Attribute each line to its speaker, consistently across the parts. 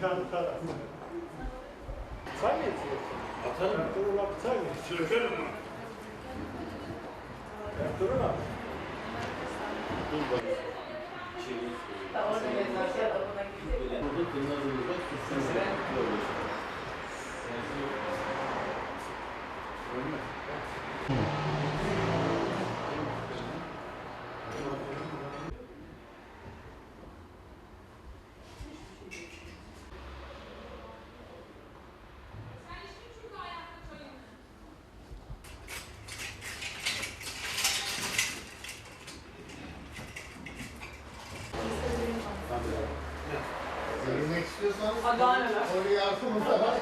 Speaker 1: tane taraf. Çay mı içiyorsun?
Speaker 2: Atarım.
Speaker 1: Ertuğrul abi çay mı?
Speaker 2: Sökerim mi?
Speaker 1: Ertuğrul abi.
Speaker 2: Dur bakayım. Çevir. Burada kırmızı bak. Sesine. Böyle.
Speaker 3: Yemek istiyorsanız
Speaker 4: Adana neler?
Speaker 3: oraya arkamızda var.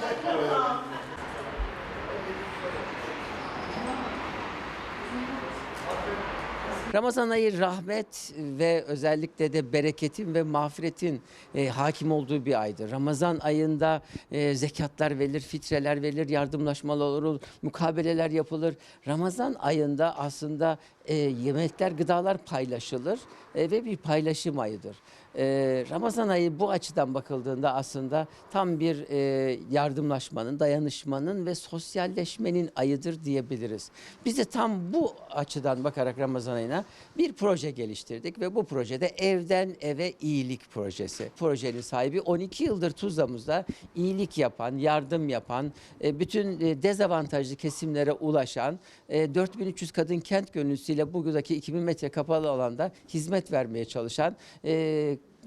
Speaker 5: Ramazan ayı rahmet ve özellikle de bereketin ve mağfiretin e, hakim olduğu bir aydır. Ramazan ayında e, zekatlar verilir, fitreler verilir, yardımlaşmalar olur, mukabeleler yapılır. Ramazan ayında aslında e, yemekler, gıdalar paylaşılır e, ve bir paylaşım ayıdır. E, Ramazan ayı bu açıdan bakıldığında aslında tam bir e, yardımlaşmanın, dayanışmanın ve sosyalleşmenin ayıdır diyebiliriz. Biz de tam bu açıdan bakarak Ramazan ayına bir proje geliştirdik ve bu projede evden eve iyilik projesi. Projenin sahibi 12 yıldır Tuzla'mızda iyilik yapan, yardım yapan, e, bütün e, dezavantajlı kesimlere ulaşan e, 4300 kadın kent gönüllüsüyle buradaki 2000 metre kapalı alanda hizmet vermeye çalışan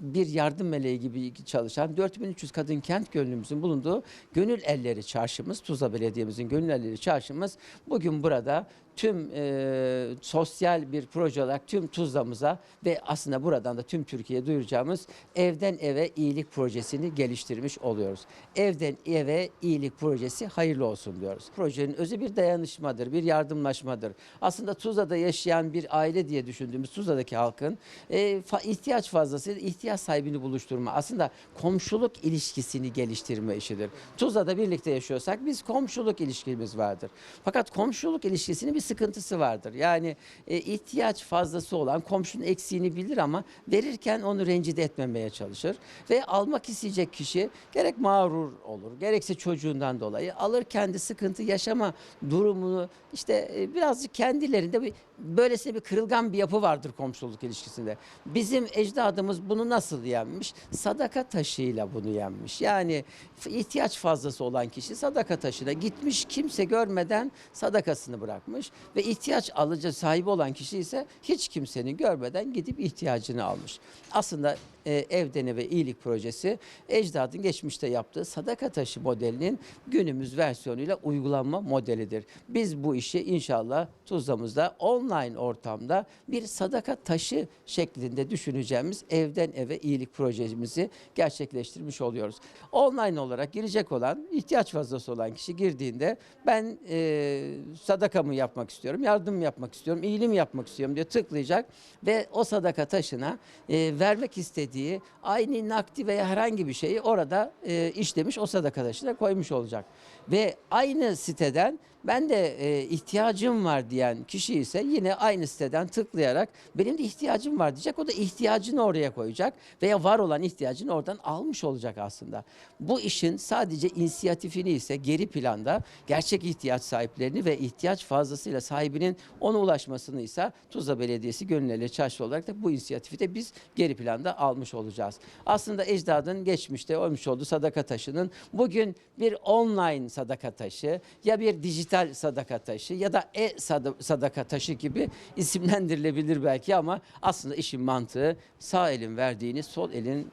Speaker 5: bir yardım meleği gibi çalışan 4300 kadın kent gönüllümüzün bulunduğu Gönül Elleri Çarşımız, Tuzla Belediye'mizin Gönül Elleri Çarşımız bugün burada tüm e, sosyal bir proje olarak tüm Tuzla'mıza ve aslında buradan da tüm Türkiye'ye duyuracağımız evden eve iyilik projesini geliştirmiş oluyoruz. Evden eve iyilik projesi hayırlı olsun diyoruz. Projenin özü bir dayanışmadır, bir yardımlaşmadır. Aslında Tuzla'da yaşayan bir aile diye düşündüğümüz Tuzla'daki halkın e, fa- ihtiyaç fazlasıyla ihtiyaç sahibini buluşturma. Aslında komşuluk ilişkisini geliştirme işidir. Tuzla'da birlikte yaşıyorsak biz komşuluk ilişkimiz vardır. Fakat komşuluk ilişkisinin bir sıkıntısı vardır. Yani e, ihtiyaç fazlası olan komşunun eksiğini bilir ama verirken onu rencide etmemeye çalışır. Ve almak isteyecek kişi gerek mağrur olur, gerekse çocuğundan dolayı alır kendi sıkıntı yaşama durumunu işte e, birazcık kendilerinde bir böylesine bir kırılgan bir yapı vardır komşuluk ilişkisinde. Bizim ecdadımız bunu nasıl yenmiş? Sadaka taşıyla bunu yenmiş. Yani ihtiyaç fazlası olan kişi sadaka taşına gitmiş kimse görmeden sadakasını bırakmış ve ihtiyaç alıcı sahibi olan kişi ise hiç kimsenin görmeden gidip ihtiyacını almış. Aslında e, evden eve iyilik projesi ecdadın geçmişte yaptığı sadaka taşı modelinin günümüz versiyonuyla uygulanma modelidir. Biz bu işi inşallah Tuzla'mızda online ortamda bir sadaka taşı şeklinde düşüneceğimiz evden eve iyilik projemizi gerçekleştirmiş oluyoruz. Online olarak girecek olan, ihtiyaç fazlası olan kişi girdiğinde ben e, sadakamı yapmak istiyorum, yardım yapmak istiyorum, iyiliğimi yapmak istiyorum diye tıklayacak ve o sadaka taşına e, vermek istediği aynı nakdi veya herhangi bir şeyi orada e, işlemiş o sadaka taşına koymuş olacak. Ve aynı siteden ben de e, ihtiyacım var diyen kişi ise yine aynı siteden tıklayarak benim de ihtiyacım var diyecek. O da ihtiyacını oraya koyacak veya var olan ihtiyacını oradan almış olacak aslında. Bu işin sadece inisiyatifini ise geri planda gerçek ihtiyaç sahiplerini ve ihtiyaç fazlasıyla sahibinin ona ulaşmasını ise Tuzla Belediyesi Gönüllüleri Çarşı olarak da bu inisiyatifi de biz geri planda almış olacağız. Aslında ecdadın geçmişte olmuş olduğu sadaka taşının bugün bir online sadaka taşı ya bir dijital sadaka taşı ya da e-sadaka taşı gibi isimlendirilebilir belki ama aslında işin mantığı sağ elin verdiğini sol elin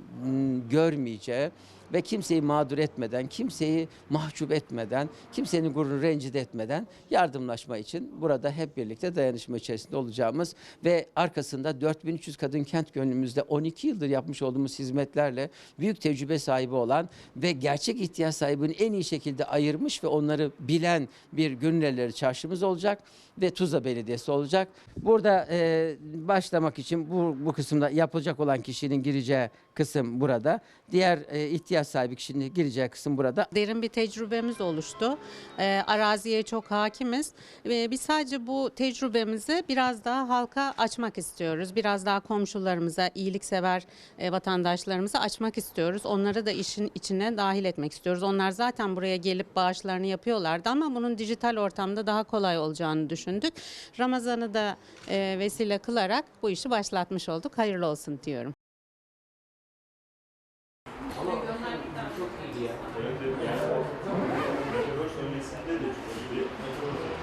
Speaker 5: görmeyeceği ve kimseyi mağdur etmeden, kimseyi mahcup etmeden, kimsenin gururunu rencide etmeden yardımlaşma için burada hep birlikte dayanışma içerisinde olacağımız ve arkasında 4300 kadın kent gönlümüzde 12 yıldır yapmış olduğumuz hizmetlerle büyük tecrübe sahibi olan ve gerçek ihtiyaç sahibini en iyi şekilde ayırmış ve onları bilen bir gönülleri çarşımız olacak ve Tuzla Belediyesi olacak. Burada e, başlamak için bu, bu kısımda yapılacak olan kişinin gireceği kısım burada. Diğer e, ihtiyaç ihtiyaç sahibi kişinin gireceği kısım burada.
Speaker 4: Derin bir tecrübemiz oluştu. Ee, araziye çok hakimiz. Ee, biz sadece bu tecrübemizi biraz daha halka açmak istiyoruz. Biraz daha komşularımıza, iyiliksever e, vatandaşlarımıza açmak istiyoruz. Onları da işin içine dahil etmek istiyoruz. Onlar zaten buraya gelip bağışlarını yapıyorlardı ama bunun dijital ortamda daha kolay olacağını düşündük. Ramazan'ı da e, vesile kılarak bu işi başlatmış olduk. Hayırlı olsun diyorum.
Speaker 1: Öncesinde de çok iyi.